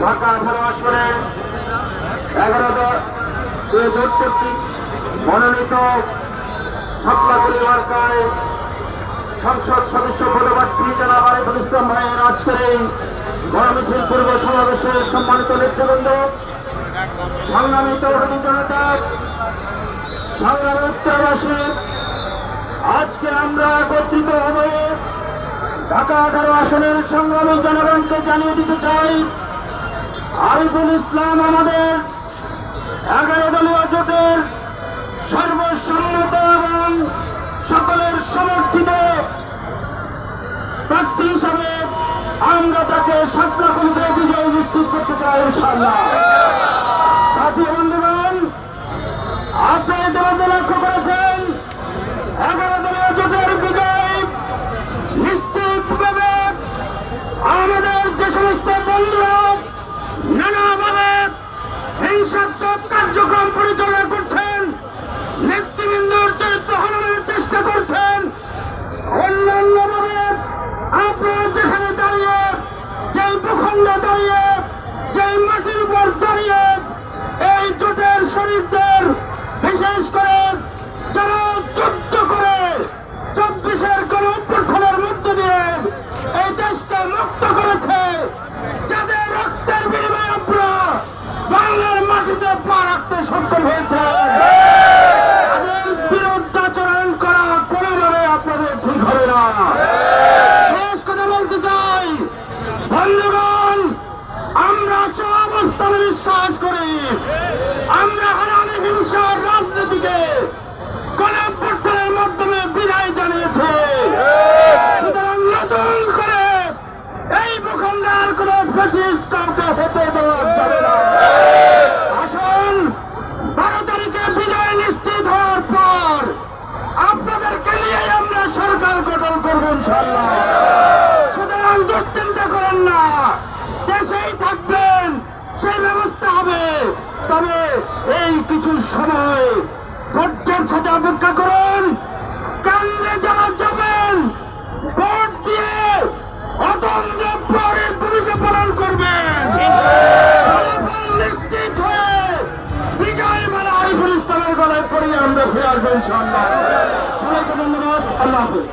ঢাকা আঠারো আসনের এগারো মনোনীত সংসদ সদস্য পদপ্রার্থী জনাব আরিফুল ইসলাম ভাইয়ের আজকের এই গণমিছিল পূর্ব সমাবেশে সম্মানিত নেতৃবৃন্দ, সংগ্রামী তরুণী জনতা, সংগ্রামী উত্তরবাসী, আজকে আমরা একত্রিত হয়ে ঢাকা এগারো আসনের সংগ্রামী জনগণকে জানিয়ে দিতে চাই, আরিফুল ইসলাম আমাদের এগারো দলীয় জোটের সর্বসম্মত এবং সকলের সমর্থিত প্রার্থী হিসাবে আমরা তাকে সাতলা কমিতে বিজয় নিশ্চিত করতে চাই ইনশাল্লাহ সাথী বন্ধুগণ আপনারা ইতিমধ্যে লক্ষ্য করেছেন এগারো দলীয় জোটের বিজয় নিশ্চিতভাবে আমাদের যে সমস্ত বন্ধুরা নানাভাবে হিংসাত্মক কার্যক্রম পরিচালনা করছেন নেতৃবৃন্দর চরিত্র হননের চেষ্টা করছেন। অন্যান্যভাবে আপনারা যেখানে দাঁড়িয়ে, যেই ভূখণ্ডে দাঁড়িয়ে, যেই মাটির উপর দাঁড়িয়ে, এই জোটের শরীরদের বিশেষ করে যারা যুদ্ধ করে চব্বিশের গণ অভ্যর্থনের মধ্য দিয়ে এই দেশকে মুক্ত করেছে সক্ষম হয়েছে। তাদের বিরুদ্ধে আচরণ করা কোনোভাবে আপনাদের ঠিক হবে না। শেষ কথা বলতে চাই। বন্ধুগণ আমরা সব অবস্থানে বিশ্বাস করি। আমরা হারানি হিংসার রাজনীতিকে গণঅভ্যর্থনের মাধ্যমে বিদায় জানিয়েছে। সুতরাং নতুন করে এই ভূখণ্ডের কোন ফ্যাসিস্ট কাউকে হতে ইনশাল্লাহ সুতরাং দুশ্চিন্তা করেন না। দেশেই থাকবেন, সেই ব্যবস্থা হবে। তবে এই কিছু সময় ধৈর্যের সাথে অপেক্ষা করুন। কেন্দ্রে যারা যাবেন, ভোট দিয়ে অতন্ত্র প্রহরীর ভূমিকা পালন করবেন। নিশ্চিত হয়ে বিজয় মালা আরিফুল ইসলামের গলায় পড়িয়ে আমরা ফিরে আসব ইনশাআল্লাহ। সবাইকে ধন্যবাদ। আল্লাহ হাফেজ।